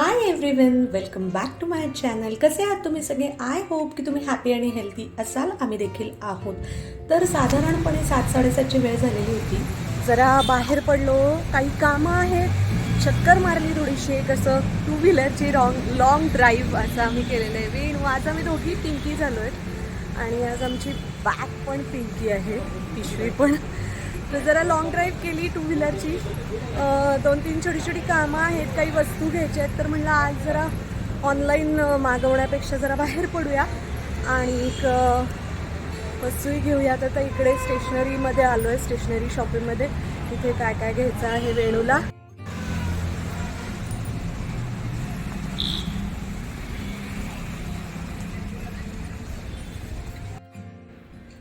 Hi everyone welcome back to my channel कसे आहात तुम्ही सगळे? आय होप की तुम्ही हॅपी आणि हेल्दी असाल. आम्ही देखील आहोत. तर साधारणपणे सात साडेसातची वेळ झालेली होती. जरा बाहेर पडलो. काही कामं आहेत. चक्कर मारली थोडीशी. एक असं टू व्हीलरची रॉंग लॉंग ड्राईव्ह असं आम्ही केलेलं आहे. वेन आज आम्ही दोघी पिंकी झालो आहेत आणि आज आमची बॅग पण पिंकी आहे. पिशवी पण. तर जरा लॉंग ड्राईव्ह केली टू व्हीलरची दोन तीन छोटी छोटी कामं आहेत काही वस्तू घ्यायच्या आहेत तर म्हणलं आज जरा ऑनलाईन मागवण्यापेक्षा जरा बाहेर पडूया. आणि एक वस्तूही घेऊया. आता इकडे स्टेशनरीमध्ये आलो आहे स्टेशनरी शॉपिंगमध्ये तिथे काय काय घ्यायचं आहे वेणूला.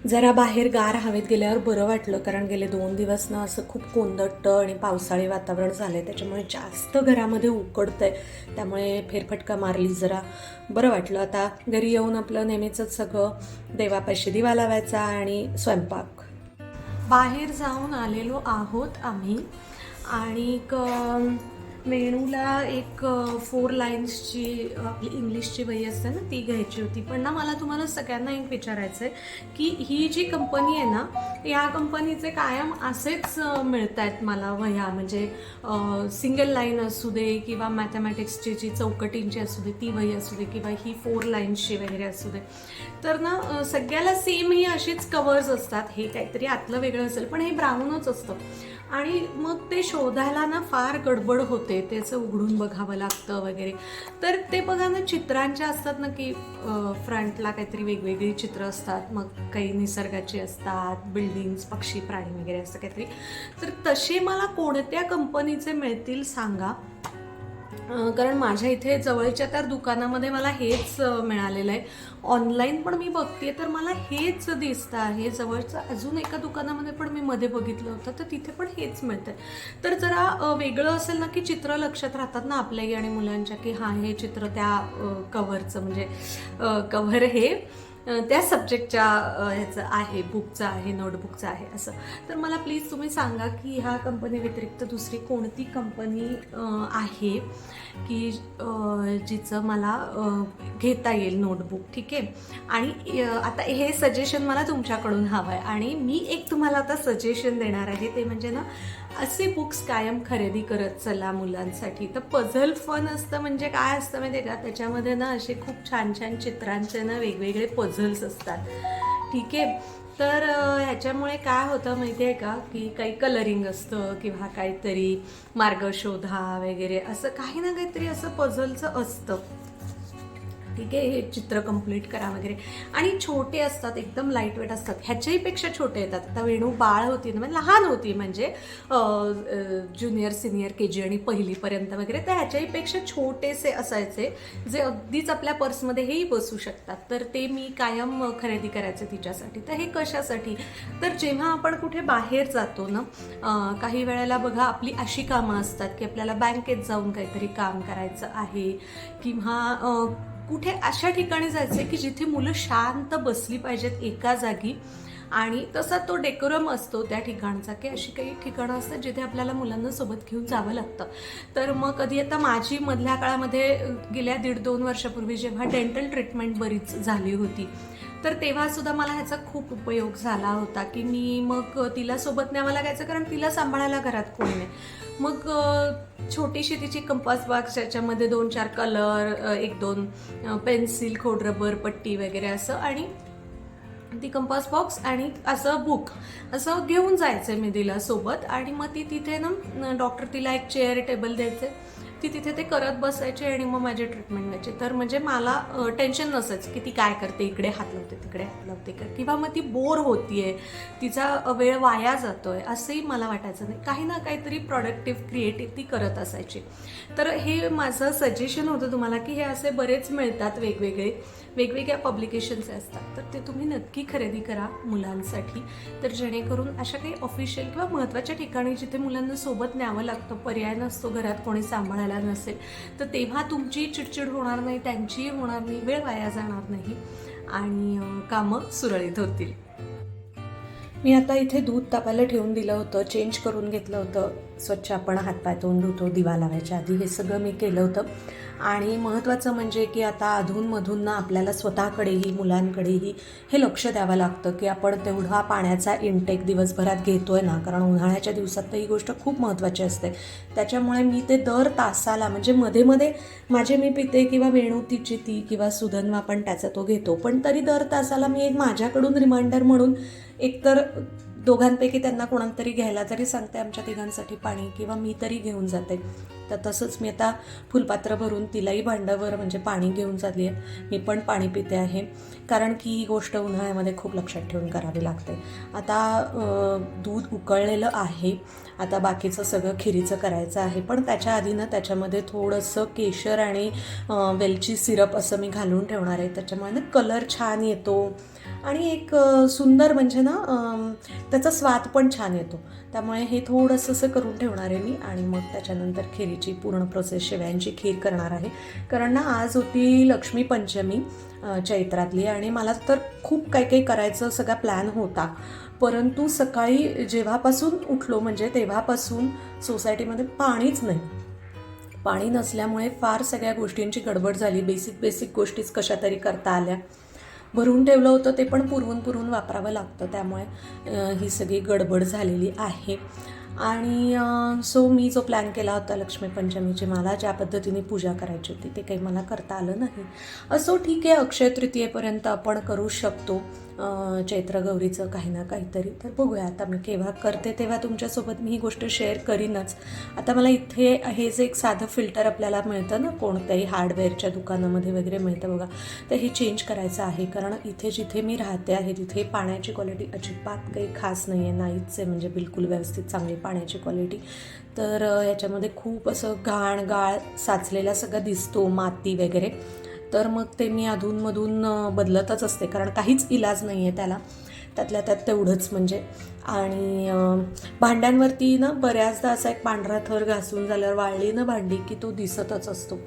जरा बाहेर गार हवेत गेल्यावर बरं वाटलं कारण गेले दोन दिवस ना असं खूप कोंदट आणि पावसाळी वातावरण झालं आहे त्याच्यामुळे जास्त घरामध्ये उकडतंय. त्यामुळे फेरफटका मारली जरा. बरं वाटलं. आता घरी येऊन आपलं नेहमीचंच सगळं देवापाशी दिवा लावायचा आणि स्वयंपाक. बाहेर जाऊन आलेलो आहोत आम्ही. आणि वेणूला एक फोर लाईन्सची आपली इंग्लिशची वही असते ना ती घ्यायची होती. पण ना मला तुम्हाला सगळ्यांना एक विचारायचं आहे की ही जी कंपनी आहे ना या कंपनीचे कायम असेच मिळत आहेत मला वह्या. म्हणजे सिंगल लाईन असू दे किंवा मॅथमॅटिक्सची जी चौकटींची असू दे ती वही असू दे किंवा ही फोर लाईन्सची वगैरे असू दे. तर ना सगळ्याला सेम ही अशीच कवर्स असतात. हे काहीतरी आतलं वेगळं असेल पण हे ब्राऊनच असतं. आणि मग ते शोधायला ना फार गडबड होते त्याचं उघडून बघावं लागतं वगैरे. तर ते बघा ना चित्रांच्या असतात ना की फ्रंटला काहीतरी वेगवेगळी चित्र असतात मग काही निसर्गाची असतात बिल्डिंग्स पक्षी प्राणी वगैरे असं काहीतरी. तर तसे मला कोणत्या कंपनीचे मिळतील सांगा. कारण माझ्या इथे जवळच्या त्या दुकानामध्ये मला हेच मिळालेलं आहे. ऑनलाईन पण मी बघते तर मला हेच दिसतं आहे. जवळचं अजून एका दुकानामध्ये पण मी मध्ये बघितलं होतं तर तिथे पण हेच मिळतं तर जरा वेगळं असेल ना की चित्र लक्षात राहतात ना आपल्याही आणि मुलांच्या की हां हे चित्र त्या कव्हरचं म्हणजे कव्हर हे. त्या सब्जेक्टच्या ह्याचं आहे बुकचं आहे नोटबुकचं आहे असं. तर मला प्लीज तुम्ही सांगा की ह्या कंपनी व्यतिरिक्त दुसरी कोणती कंपनी आहे की जिचं मला घेता येईल नोटबुक ठीक आहे? आणि आता हे सजेशन मला तुमच्याकडून हवं आहे आणि मी एक तुम्हाला आता सजेशन देणार आहे ते म्हणजे ना असे बुक्स कायम खरेदी करत चला मुलांसाठी. तर पझल फन असतं म्हणजे काय असतं माहिती आहे का? त्याच्यामध्ये ना असे खूप छान छान चित्रांचे ना वेगवेगळे पझल्स असतात. ठीक आहे? तर ह्याच्यामुळे काय होतं माहिती आहे का? की काही कलरिंग असतं किंवा काहीतरी मार्ग शोधा वगैरे असं काही ना काहीतरी असं पझलचं असतं. ठीक आहे? हे चित्र कंप्लीट करा वगैरे. आणि छोटे असतात एकदम लाइट वेट असतात. ह्याच्याही पेक्षा छोटे येतात. आता वेणू बाळ होती ना म्हणजे लहान होती म्हणजे ज्युनियर सिनियर के जी आणि पहिलीपर्यंत वगैरे तर ह्याच्याही पेक्षा छोटेसे असायचे जे अगदीच आपल्या पर्समध्ये हेही बसू शकतात. तर ते मी कायम खरेदी करायचे तिच्यासाठी. तर हे कशासाठी? तर जेव्हा आपण कुठे बाहेर जातो ना काही वेळेला बघा आपली अशी कामं असतात की आपल्याला बँकेत जाऊन काहीतरी काम करायचं आहे किंवा कुठे अशा ठिकाणी जायचं की जिथे मुलं शांत बसली पाहिजेत एका जागी? आणि तसा तो डेकोरम असतो त्या ठिकाणचा की अशी काही ठिकाणं असतात जिथे आपल्याला मुलांना सोबत घेऊन जावं लागतं. तर मग कधी आता माझी मधल्या काळामध्ये गेल्या दीड दोन वर्षापूर्वी जेव्हा डेंटल ट्रीटमेंट बरीच झाली होती तर तेव्हासुद्धा मला ह्याचा खूप उपयोग झाला होता की मी मग तिला सोबत न्यावं लागायचं कारण तिला सांभाळायला घरात कोणी नाही. मग छोटीशी तिची कंपास बॉक्स ज्याच्यामध्ये दोन चार कलर एक दोन पेन्सिल खोडरबर पट्टी वगैरे असं आणि ती कंपास बॉक्स आणि असं बुक असं घेऊन जायचं मी तिला सोबत आणि मग ती तिथे ना डॉक्टर तिला एक चेअर टेबल द्यायचे ती तिथे ते करत बसायचे आणि मग माझे ट्रीटमेंट व्हायचे तर म्हणजे मला टेन्शन नसायचं की ती काय करते इकडे हात लावते तिकडे हात लावते का? किंवा मग ती बोर होतीये तिचा वेळ वाया जातो आहे असंही मला वाटायचं नाही. काही ना काहीतरी प्रॉडक्टिव्ह क्रिएटिव्ह ती करत असायची. तर हे माझं सजेशन होतं तुम्हाला की हे असे बरेच मिळतात वेगवेगळे. वेगवेगळ्या पब्लिकेशन्स असतात. तर ते तुम्ही नक्की खरेदी करा मुलांसाठी. तर जेणेकरून अशा काही ऑफिशियल किंवा महत्त्वाच्या ठिकाणी जिथे मुलांना सोबत न्यावं लागतं पर्याय नसतो घरात कोणी सांभाळायला नसेल तर तेव्हा तुमची चिडचिड होणार नाही त्यांचीही होणार नाही वेळ वाया जाणार नाही आणि कामं सुरळीत होतील. मी आता इथे दूध तापायला ठेवून दिलं होतं चेंज करून घेतलं होतं. स्वच्छ आपण हातपाय तोंड धुतो दिवा लावायच्या आधी हे सगळं मी केलं होतं. आणि महत्त्वाचं म्हणजे की आता अधूनमधून ना आपल्याला स्वतःकडेही मुलांकडेही हे लक्ष द्यावं लागतं की आपण तेवढा पाण्याचा इनटेक दिवसभरात घेतो आहे ना. कारण उन्हाळ्याच्या दिवसात तर ही गोष्ट खूप महत्त्वाची असते. त्याच्यामुळे मी ते दर तासाला म्हणजे मध्ये मध्ये माझे मी पिते किंवा वेणू तिची ती किंवा सुधन्वा आपण त्याचा तो घेतो. पण तरी दर तासाला मी एक माझ्याकडून रिमाइंडर म्हणून एकतर दोघांपैकी त्यांना कोणाला तरी घ्यायला तरी सांगते आमच्या तिघांसाठी पाणी किंवा मी तरी घेऊन जाते. तर तसंच मी आता फुलपात्र भरून तिलाही भांडावर म्हणजे पाणी घेऊन चालली आहे. मी पण पाणी पिते आहे. कारण की ही गोष्ट उन्हाळ्यामध्ये खूप लक्षात ठेवून करावी लागते. आता दूध उकळलेलं आहे. आता बाकीचं सगळं खिरीचं करायचं आहे. पण त्याच्या आधी ना त्याच्यामध्ये थोडंसं केशर आणि वेलची सिरप असं मी घालून ठेवणार आहे. त्याच्यामुळे ना कलर छान येतो. आणि एक सुंदर म्हणजे ना त्याचा स्वाद पण छान येतो. त्यामुळे हे थोडंसं असं करून ठेवणार आहे मी आणि मग त्याच्यानंतर खिरीची पूर्ण प्रोसेस शेवयांची खीर करणार आहे. कारण ना आज होती लक्ष्मी पंचमी चैत्रातली आणि मला तर खूप काही काही करायचं सगळा प्लॅन होता. परंतु सकाळी जेव्हापासून उठलो म्हणजे तेव्हापासून सोसायटीमध्ये पाणीच नाही. पाणी नसल्यामुळे फार सगळ्या गोष्टींची गडबड झाली. बेसिक बेसिक गोष्टीच कशा तरी करता आल्या. भरून ठेवलं होतं ते पण पुरवून पुरवून वापरावं लागतं त्यामुळे ही सगळी गडबड झालेली आहे. आणि सो मी जो प्लॅन केला होता लक्ष्मीपंचमीची मला ज्या पद्धतीने पूजा करायची होती ते काही मला करता आलं नाही. असो ठीक आहे अक्षय तृतीयेपर्यंत आपण करू शकतो. चैत्र गौरीचं काही ना काहीतरी. तर बघूया आता मी केव्हा करते तेव्हा तुमच्यासोबत मी ही गोष्ट शेअर करीनच. आता मला इथे हे जे एक साधं फिल्टर आपल्याला मिळतं ना कोणत्याही हार्डवेअरच्या दुकानामध्ये वगैरे मिळतं बघा तर हे चेंज करायचं आहे. कारण इथे जिथे मी राहते आहे तिथे पाण्याची क्वालिटी अजिबात काही खास नाही आहे नाहीच आहे. म्हणजे बिलकुल व्यवस्थित चांगली पाण्याची क्वालिटी तर याच्यामध्ये खूप असं घाण गाळ साचलेला सगळं दिसतो माती वगैरे. तर मग ते मी अधूनमधून बदलतच असते. कारण काहीच इलाज नाही आहे त्याला. त्यातल्या त्यात तेवढंच म्हणजे. आणि भांड्यांवरती ना बऱ्याचदा असा एक पांढरा थर घासून झाल्यावर वाळली ना भांडी की तो दिसतच असतो.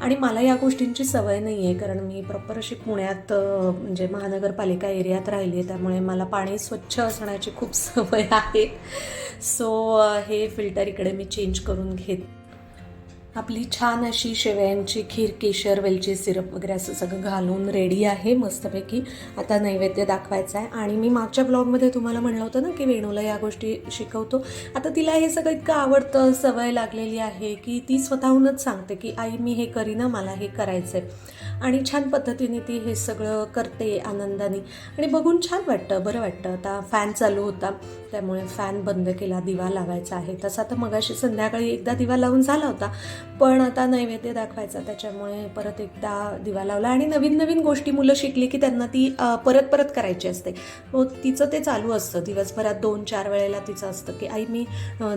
आणि मला या गोष्टींची सवय नाही आहे कारण मी प्रॉपर अशी पुण्यात म्हणजे महानगरपालिका एरियात राहिली आहे. त्यामुळे मला पाणी स्वच्छ असण्याची खूप सवय आहे. सो हे फिल्टर इकडे मी चेंज करून घेत आपली छान अशी शेवयांची खीर केशर वेलची सिरप वगैरे असं सगळं घालून रेडी आहे मस्तपैकी आता नैवेद्य दाखवायचा आहे. आणि मी मागच्या ब्लॉगमध्ये तुम्हाला म्हणलं होतं ना की वेणूला या गोष्टी शिकवतो. आता तिला हे सगळं इतकं आवडतं सवय लागलेली आहे की ती स्वतःहूनच सांगते की आई मी हे करीना मला हे करायचं आहे आणि छान पद्धतीने ती हे सगळं करते आनंदाने. आणि बघून छान वाटतं बरं वाटतं. आता फॅन चालू होता त्यामुळे फॅन बंद केला दिवा लावायचा आहे. तसा तर मगाशी संध्याकाळी एकदा दिवा लावून झाला होता पण आता नैवेद्य दाखवायचा त्याच्यामुळे परत एकदा दिवा लावला. आणि नवीन नवीन गोष्टी मुलं शिकली की त्यांना ती परत परत करायची असते. मग तिचं ते चालू असतं. दिवसभरात दोन चार वेळेला तिचं असतं की आई मी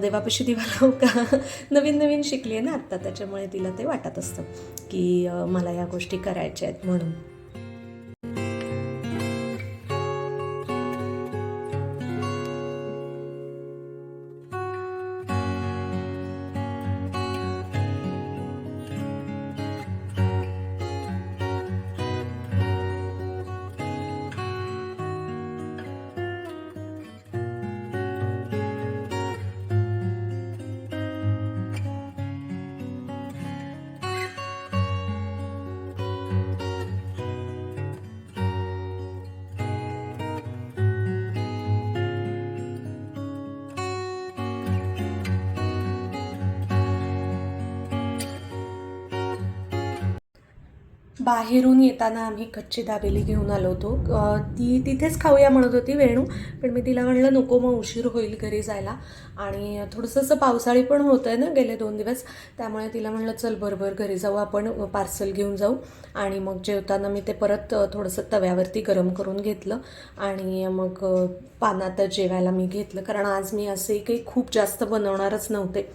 देवापाशी दिवा लावू का? नवीन नवीन शिकली आहे ना आत्ता त्याच्यामुळे तिला ते वाटत असतं की मला या गोष्टी करायच्या आहेत म्हणून. बाहेरून येताना आम्ही कच्ची दाबेली घेऊन आलो होतो. ती तिथेच खाऊया म्हणत होती वेणू पण मी तिला म्हणलं नको मग उशीर होईल घरी जायला. आणि थोडंसं असं पावसाळी पण होतं आहे ना गेले दोन दिवस त्यामुळे तिला म्हणलं चल बरोबर घरी जाऊ आपण पार्सल घेऊन जाऊ. आणि मग जेवताना मी ते परत थोडंसं तव्यावरती गरम करून घेतलं आणि मग पानात जेवायला मी घेतलं. कारण आज मी असे काही खूप जास्त बनवणारच नव्हते.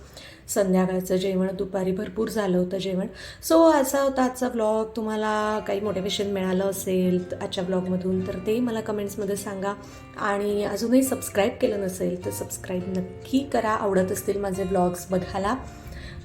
संध्याकाळचं जेवण दुपारी भरपूर झालं होतं जेवण. सो असा होता आजचा ब्लॉग तुम्हाला काही मोटिवेशन मिळालं असेल आजच्या ब्लॉगमधून तर ते मला कमेंट्समध्ये सांगा. आणि अजूनही सबस्क्राईब केलं नसेल तर सबस्क्राईब नक्की करा. आवडत असतील माझे ब्लॉग्स बघायला.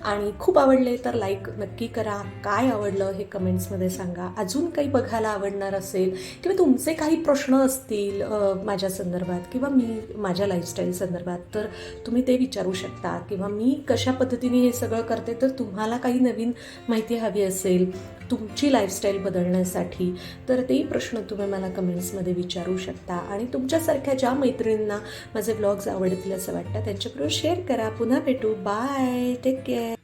आणि खूप आवडले तर लाईक नक्की करा. काय आवडलं हे कमेंट्समध्ये सांगा. अजून काही बघायला आवडणार असेल किंवा तुमचे काही प्रश्न असतील माझ्या संदर्भात किंवा मी माझ्या लाईफस्टाईल संदर्भात तर तुम्ही ते विचारू शकता. किंवा मी कशा पद्धतीने हे सगळं करते तर तुम्हाला काही नवीन माहिती हवी असेल. तुमची लाईफस्टाईल बदलण्यासाठी तर तेही प्रश्न तुम्ही मला कमेंट्समध्ये विचारू शकता. आणि तुमच्यासारख्या ज्या मैत्रिणींना माझे ब्लॉग्स आवडतील असं वाटतं त्यांच्याबरोबर शेअर करा. पुन्हा भेटू. Bye take care